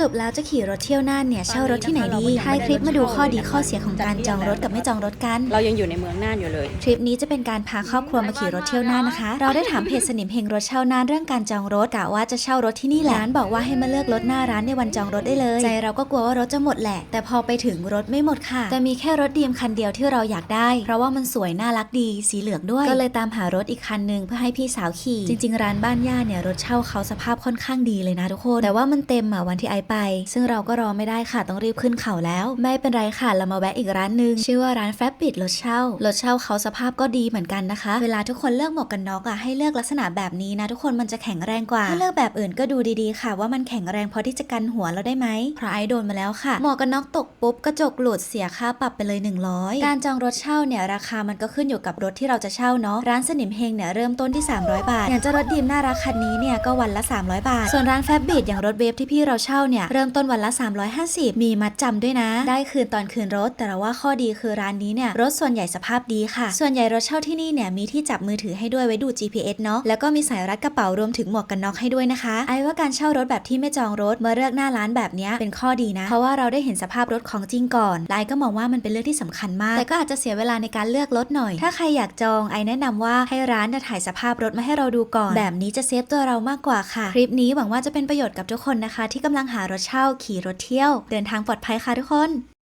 รุปแล้วจะขี่รถเที่ยวน่านเนี่ยเช่ารถที่ไหนดีท้ายคลิปมาดูข้อดีข้อเสียของการจองรถกับไม่จองรถกัน เรายังอยู่ในเมืองน่านอยู่เลย ทริปนี้จะเป็นการพาครอบครัวมาขี่รถเที่ยวน่านนะคะ เราได้ถามเพจสนิมเฮงรถเช่าน่านเรื่องการจองรถกะว่าจะเช่ารถที่นี่แหละร้านบอกว่าให้มาเลือกรถหน้าร้านในวันจองรถได้เลย ใจเราก็กลัวว่ารถจะหมดแหละ แต่พอไปถึงรถไม่หมดค่ะ แต่มีแค่รถดีมคันเดียวที่เราอยากได้ เพราะว่ามันสวยน่ารักดี สีเหลืองด้วย ก็เลยตามหารถอีกคันหนึงเพื่อให้พี่สาวขี่ จริง ๆ ร้านบ้านย่าเนี่ยรถเช่าเขาสภาพค่อนข้างดีเลยนะทุกคน แต่ว่ามันเต็มอะวันที่ไอไป ซึ่งเราก็รอไม่ได้ค่ะต้องรีบขึ้นเขาแล้ว ไม่เป็นไรค่ะเรามาแวะอีกร้านหนึ่งชื่อว่าร้านแฟบปิดรถเช่ารถเช่าเขาสภาพก็ดีเหมือนกันนะคะ เวลาทุกคนเลือกหมวกกันน็อกอะให้เลือกลักษณะแบบนี้นะ ทุกคนมันจะแข็งแรงกว่าถ้าเลือกแบบอื่นก็ดูดีๆค่ะ ว่ามันแข็งแรงพอที่จะกันหัวเราได้ไหมเพราะไอโดนมาแล้วค่ะ หมวกกันน็อกตกปุ๊บกระจกหลุดเสียค่าปรับไปเลย 100 การจองรถเช่าเนี่ยราคามันก็ขึ้นอยู่กับรถที่เราจะเช่าเนาะร้านสนิมเฮงเนี่ยเริ่มต้นที่ 300 บาท อย่างเจะรถดีมน่ารักคันนี้เนี่ยก็วันละ 300 บาท ส่วนร้านแฟบบิดอย่างรถเวฟที่พี่เราเช่าเนี่ยเริ่มต้นวันละ 350 มีมัดจำด้วยนะ ได้คืนตอนคืนรถ แต่ว่าข้อดีคือร้านนี้เนี่ยรถส่วนใหญ่สภาพดีค่ะ ส่วนใหญ่รถเช่าที่นี่เนี่ยมีที่จับมือถือให้ด้วยไว้ดู GPS เนาะแล้วก็มีสายรัดกระเป๋ารวมถึงหมวกกันน็อกให้ด้วยนะคะ ไอ้ว่าการเช่ารถแบบที่ไม่จองรถเมื่อเลือกหน้าร้านแบบนี้เป็นข้อดีนะ เพราะว่าเราได้เห็นสภาพรถของจริงก่อนแลก็มองว่ามันเป็นเรื่องที่สำคัญมาก แต่ก็อาจจะเสียเวลาในการเลือกรถหน่อย ถ้าใครอยากจองไอแนะนำว่าให้ร้านถ่ายสภาพรถมาให้เราดูก่อน แบบนี้จะเซฟตัวเรามากกว่าค่ะ คลิปนี้หวังว่าจะเป็นประโยชน์กับทุกคนนะคะ ที่กำลังหารถเช่าขี่รถเที่ยว เดินทางปลอดภัยค่ะทุกคน